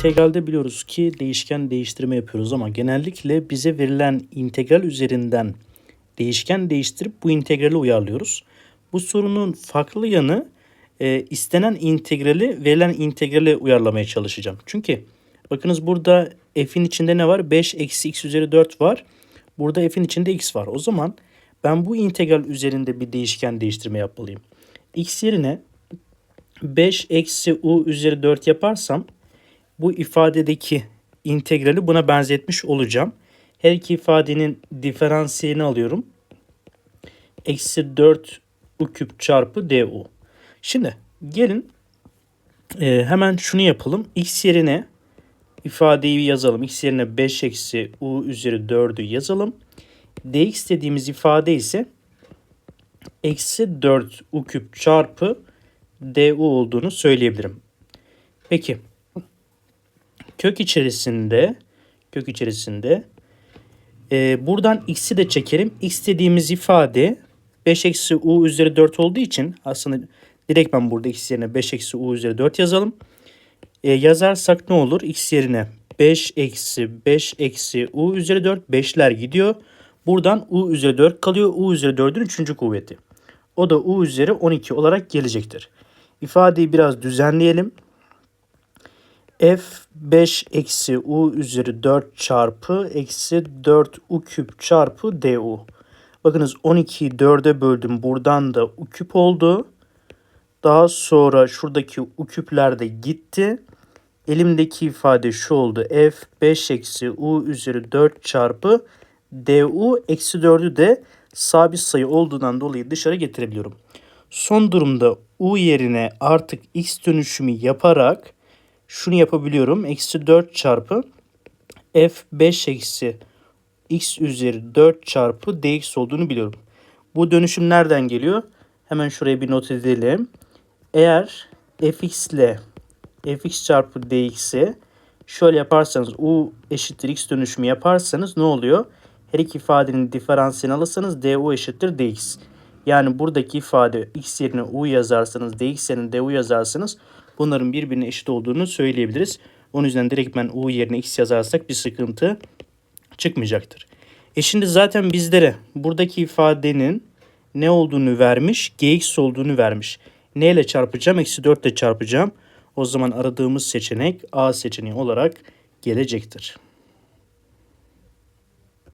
İntegralde biliyoruz ki değişken değiştirme yapıyoruz ama genellikle bize verilen integral üzerinden değişken değiştirip bu integrali uyarlıyoruz. Bu sorunun farklı yanı e, istenen integrali verilen integrale uyarlamaya çalışacağım. Çünkü bakınız burada f'in içinde ne var? 5 eksi x üzeri 4 var. Burada f'in içinde x var. O zaman ben bu integral üzerinde bir değişken değiştirme yapmalıyım. x yerine 5 eksi u üzeri 4 yaparsam bu ifadedeki integrali buna benzetmiş olacağım. Her iki ifadenin diferansiyelini alıyorum. Eksi 4 u küp çarpı du. Şimdi gelin e, hemen şunu yapalım. x yerine ifadeyi yazalım. x yerine 5 eksi u üzeri 4'ü yazalım. dx dediğimiz ifade ise eksi 4 u küp çarpı du olduğunu söyleyebilirim. Peki kök içerisinde kök içerisinde e, buradan x'i de çekerim. x dediğimiz ifade 5 eksi u üzeri 4 olduğu için aslında direkt ben burada x yerine 5 eksi u üzeri 4 yazalım. E, yazarsak ne olur? x yerine 5 eksi 5 eksi u üzeri 4 5'ler gidiyor. Buradan u üzeri 4 kalıyor. u üzeri 4'ün 3. kuvveti. O da u üzeri 12 olarak gelecektir. İfadeyi biraz düzenleyelim f5 eksi u üzeri 4 çarpı eksi 4 u küp çarpı du. Bakınız 12'yi 4'e böldüm. Buradan da u küp oldu. Daha sonra şuradaki u küpler de gitti. Elimdeki ifade şu oldu. f5 eksi u üzeri 4 çarpı du eksi 4'ü de sabit sayı olduğundan dolayı dışarı getirebiliyorum. Son durumda u yerine artık x dönüşümü yaparak şunu yapabiliyorum. Eksi 4 çarpı f5 eksi x üzeri 4 çarpı dx olduğunu biliyorum. Bu dönüşüm nereden geliyor? Hemen şuraya bir not edelim. Eğer fx ile fx çarpı dx'i şöyle yaparsanız u eşittir x dönüşümü yaparsanız ne oluyor? Her iki ifadenin diferansiyelini alırsanız du eşittir dx. Yani buradaki ifade x yerine u yazarsanız dx yerine du yazarsanız bunların birbirine eşit olduğunu söyleyebiliriz. Onun yüzden direkt ben u yerine x yazarsak bir sıkıntı çıkmayacaktır. E şimdi zaten bizlere buradaki ifadenin ne olduğunu vermiş? gx olduğunu vermiş. Ne ile çarpacağım? Eksi 4 ile çarpacağım. O zaman aradığımız seçenek A seçeneği olarak gelecektir.